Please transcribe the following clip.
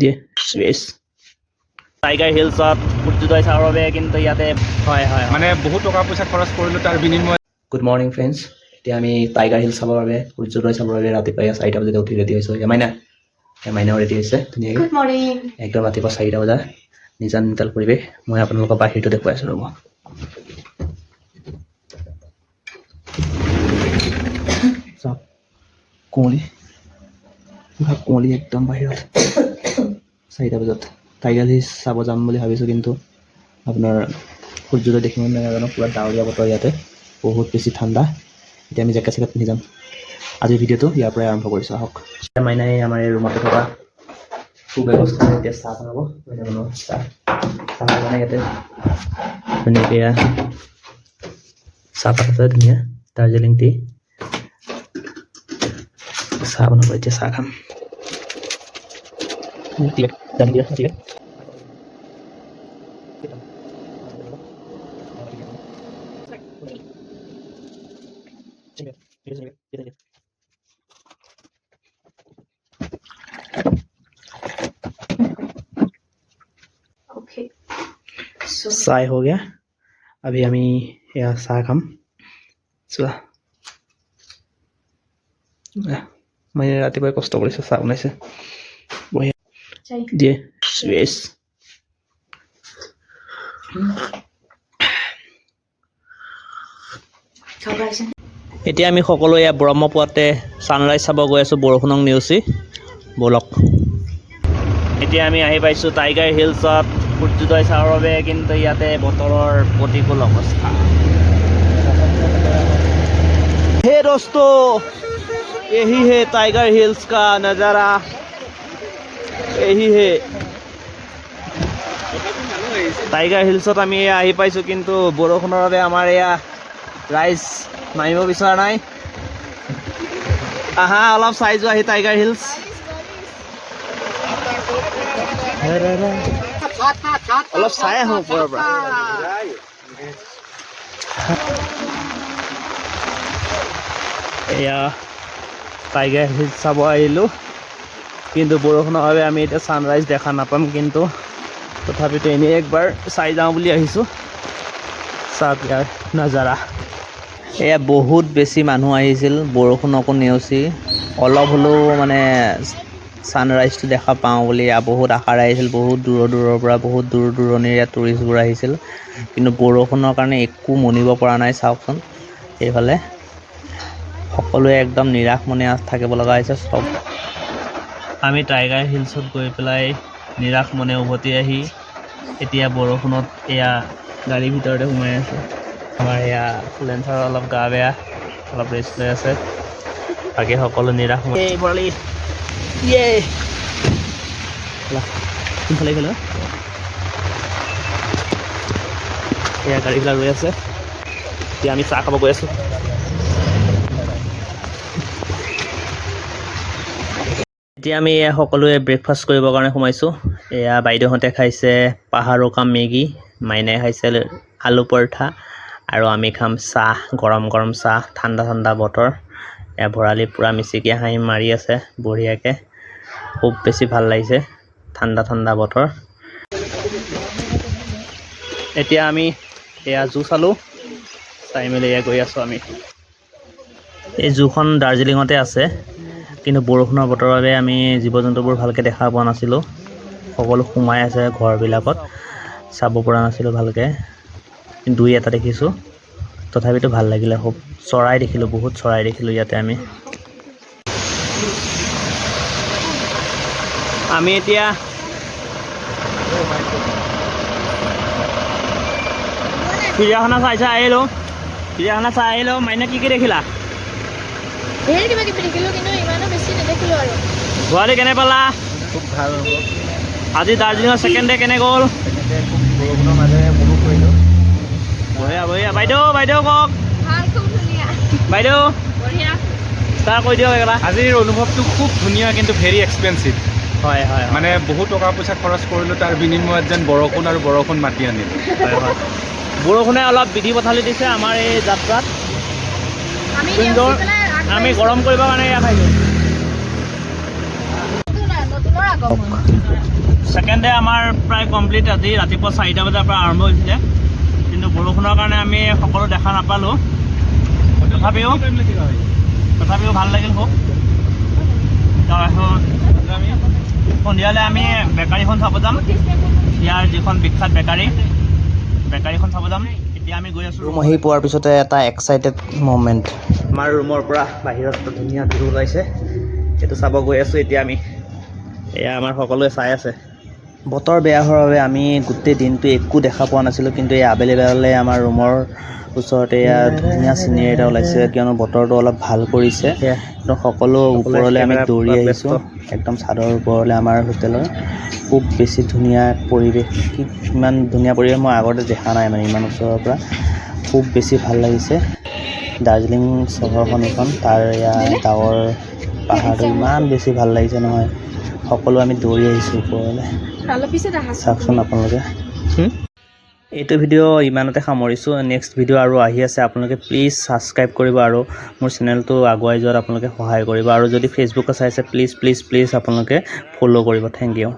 দিয়ে টাইগাৰ হিলছত সূৰ্যোদয় চাবৰ বাবে কিন্তু ইয়াতে হয় হয় মানে বহুত টকা পইচা খৰচ কৰিলোঁ তাৰ বিনিময়ত গুড মৰ্ণিং ফ্ৰেণ্ডছ এতিয়া আমি টাইগাৰ হিল চাবৰ বাবে সূৰ্যোদয় চাবৰ বাবে ৰাতিপুৱা ইয়াত চাৰিটা বজাতে উঠি ৰেডি হৈছোঁ। এমাইনা এমাইনাও ৰেডি হৈছে ধুনীয়াকৈ। গুড মৰ্ণিং একদম ৰাতিপুৱা চাৰিটা বজা। নিজান নিতাল পৰিৱেশ। মই আপোনালোকৰ বাহিৰটো দেখুৱাই আছোঁ ৰ'ব। চাওক কুঁৱলী পুৰা কুঁৱলী একদম বাহিৰত। চাৰিটা বজাত টাইগাৰ হিল চাব যাম বুলি ভাবিছোঁ কিন্তু আপোনাৰ সূৰ্যোদয় দেখিম নে নাজানো, পুৰা ডাৱৰীয়া বতৰ ইয়াতে, বহুত বেছি ঠাণ্ডা। এতিয়া আমি জেকেট চেকেট পিন্ধি যাম। আজিৰ ভিডিঅ'টো ইয়াৰ পৰাই আৰম্ভ কৰিছোঁ, আহক। মাইনাই আমাৰ এই ৰুমতে থকা সুব্যৱস্থা এতিয়া চাহ বনাব মানে বনাব, চাহ। চাহ মানে ইয়াতে ধুনীয়াকৈ এয়া চাহপাত আছে ধুনীয়া, দাৰ্জিলিং টি। চাহ বনাব, এতিয়া চাহ খাম। জানি দিয়া ঠিক আছে ओके सो चाय हो गया अभी আমি এয়া চাহ খাম চোৱা এহ, মই ৰাতিপুৱাই কষ্ট কৰিছোঁ চাহ বনাইছে বঢ়িয়া চাই দিয়ে সুয়েস এতিয়া আমি সকলোৱে ইয়াত ব্ৰহ্মপুৱাতে ছানৰাইজ চাব গৈ আছোঁ বৰষুণক নেওচি। ব'লক। এতিয়া আমি আহি পাইছোঁ টাইগাৰ হিলছত সূৰ্যোদয় চাবৰ বাবে কিন্তু ইয়াতে বতৰৰ প্ৰতিকূল অৱস্থা। হে দোস্ত এহি হে টাইগাৰ হিলছ কা নজাৰা। এই হে। টাইগাৰ হিলছত আমি আহি পাইছোঁ, কিন্তু বৰষুণৰ বাবে আমাৰ এয়া ৰাইজ নামিব বিচৰা নাই। আহা, অলপ চাই যোৱা আহি টাইগাৰ হিলছ। অলপ চাই আহোঁ এয়া টাইগাৰ হিল চাব আহিলোঁ। কিন্তু বৰষুণৰ বাবে আমি এতিয়া ছানৰাইজ দেখা নাপাম কিন্তু তথাপিতো এনেই একবাৰ চাই যাওঁ বুলি আহিছোঁ। চাওক ইয়াৰ নাজাৰা। এয়া বহুত বেছি মানুহ আহিছিল, বৰষুণকো নেওচি। অলপ হ'লেও মানে ছানৰাইজটো দেখা পাওঁ বুলি বহুত আশাৰে আহিছিল বহুত দূৰৰ দূৰৰ পৰা বহুত দূৰ দূৰণিৰ ইয়াত টুৰিষ্টবোৰ আহিছিল। কিন্তু বৰষুণৰ কাৰণে একো মনিব পৰা নাই, চাওকচোন। এইফালে সকলোৱে একদম নিৰাশ মনে থাকিব লগা হৈছে, চব আমি টাইগাৰ হিলছত গৈ পেলাই নিৰাশ মনে উভতি আহি এতিয়া বৰষুণত এয়া গাড়ীৰ ভিতৰতে সোমাই আছোঁ। আমাৰ এয়া লেন্সাৰৰ অলপ গা বেয়া অলপ ৰেষ্ট লৈ আছে। বাকী সকলো নিৰাশ বৰালি। ইয়ে। কোনফালে গ'ল এয়া গাড়ীবিলাক ৰৈ আছে। এতিয়া আমি চাহ খাব গৈ আছোঁ। এতিয়া আমি এয়া সকলোৱে ব্ৰেকফাষ্ট কৰিবৰ কাৰণে সোমাইছোঁ। এয়া বাইদেউহঁতে খাইছে পাহাৰৰ কাম মেগী, মাইনাই খাইছে আলু পৰঠা আৰু আমি খাম চাহ, গৰম গৰম চাহ, ঠাণ্ডা ঠাণ্ডা বতৰ। এয়া ভৰালি পূৰা মিচিকি হাঁহি মাৰি আছে বঢ়িয়াকৈ। খুব বেছি ভালো লাগিছে ঠাণ্ডা ঠাণ্ডা বতৰ। এতিয়া আমি এয়া জু চালোঁ চাই মেলি এয়া গৈ আছোঁ আমি। এই জুখন দাৰ্জিলিঙতে আছে। কিন্তু বৰষুণৰ বতৰৰ বাবে আমি জীৱ জন্তুবোৰ ভালকৈ দেখা পোৱা নাছিলোঁ। সকলো সোমাই আছে ঘৰবিলাকত। চাব পৰা নাছিলোঁ ভালকৈ। দুই এটা দেখিছোঁ। তথাপিতো ভালো লাগিলে। খুব চৰাই দেখিলোঁ, বহুত চৰাই দেখিলোঁ ইয়াতে আমি। আমি এতিয়া চিৰিয়াখানা চাই চাই আহিলোঁ। চিৰিয়াখানা চাই আহিলোঁ। মাইনা কি কি দেখিলা? কিবা কিবি দেখিলোঁ, কিন্তু গুৱাহাটী কেনে পালা? খুব ভালো হ'ব। আজি দাৰ্জিলিঙৰ ছেকেণ্ড ডে কেনে গ'ল? বৰষুণৰ মাজেৰে উপভোগ কৰিলোঁ বঢ়িয়া বঢ়িয়া। বাইদেউ বাইদেউ কওক। ভালো খুব ধুনীয়া। বাইদেউ তাৰ কৈ দিয়ক এটা আজিৰ অনুভৱটো খুব ধুনীয়া কিন্তু ভেৰি এক্সপেঞ্চিভ হয় হয় মানে বহুত টকা পইচা খৰচ কৰিলোঁ তাৰ বিনিময়ত যেন বৰষুণ আৰু বৰষুণ মাতি আনিলোঁ। হয় হয়। বৰষুণে অলপ বিধি পথালি দিছে আমাৰ এই যাত্ৰাত। আমি গৰম কৰিবৰ কাৰণে এয়া খাইছোঁ ছেকেণ্ড ডে আমাৰ প্ৰায় কমপ্লিট আজি ৰাতিপুৱা চাৰিটা বজাৰ পৰা আৰম্ভ হৈছিলে। কিন্তু বৰষুণৰ কাৰণে আমি সকলো দেখা নাপালোঁ। তথাপিও তথাপিও ভালো লাগিল খুব। তাৰপিছত সন্ধিয়ালৈ আমি বেকাৰীখন চাব যাম। ইয়াৰ যিখন বিখ্যাত বেকাৰী বেকাৰীখন চাব যাম। এতিয়া আমি গৈ আছোঁ ৰুম আহি পোৱাৰ পিছতে এটা এক্সাইটেড মমেণ্ট আমাৰ ৰুমৰ পৰা বাহিৰত ধুনীয়া ভিউ ওলাইছে। সেইটো চাব গৈ আছোঁ এতিয়া আমি। এয়া আমাৰ সকলোৱে চাই আছে। বতৰ বেয়া হোৱাৰ বাবে আমি গোটেই দিনটো একো দেখা পোৱা নাছিলোঁ কিন্তু এই আবেলি বেলালৈ আমাৰ ৰুমৰ ওচৰতে এয়া ধুনীয়া চিনেৰি এটা ওলাইছে কিয়নো বতৰটো অলপ ভাল কৰিছে। একদম সকলো ওপৰলৈ আমি দৌৰি আহিছোঁ। একদম চাদৰ ওপৰলৈ আমাৰ হোটেলৰ খুব বেছি ধুনীয়া পৰিৱেশ কি ইমান ধুনীয়া পৰিৱেশ মই আগতে দেখা নাই মানে ইমান ওচৰৰ পৰা। খুব বেছি ভাল লাগিছে। দাৰ্জিলিং চহৰখন এইখন তাৰ এয়া ডাৱৰ পাহাৰটো ইমান বেছি ভাল লাগিছে নহয়। সকলো আমি দৌৰি আহিছোঁ ওপৰলৈ। চাওকচোন আপোনালোকে। এইটো ভিডিঅ' ইমানতে সামৰিছোঁ। নেক্সট ভিডিঅ' আৰু আহি আছে আপোনালোকে প্লিজ ছাবস্ক্ৰাইব কৰিব আৰু মোৰ চেনেলটো আগুৱাই যোৱাত আপোনালোকে সহায় কৰিব। আৰু যদি ফেচবুকত চাইছে প্লিজ প্লিজ প্লিজ আপোনালোকে ফ'ল' কৰিব। Thank you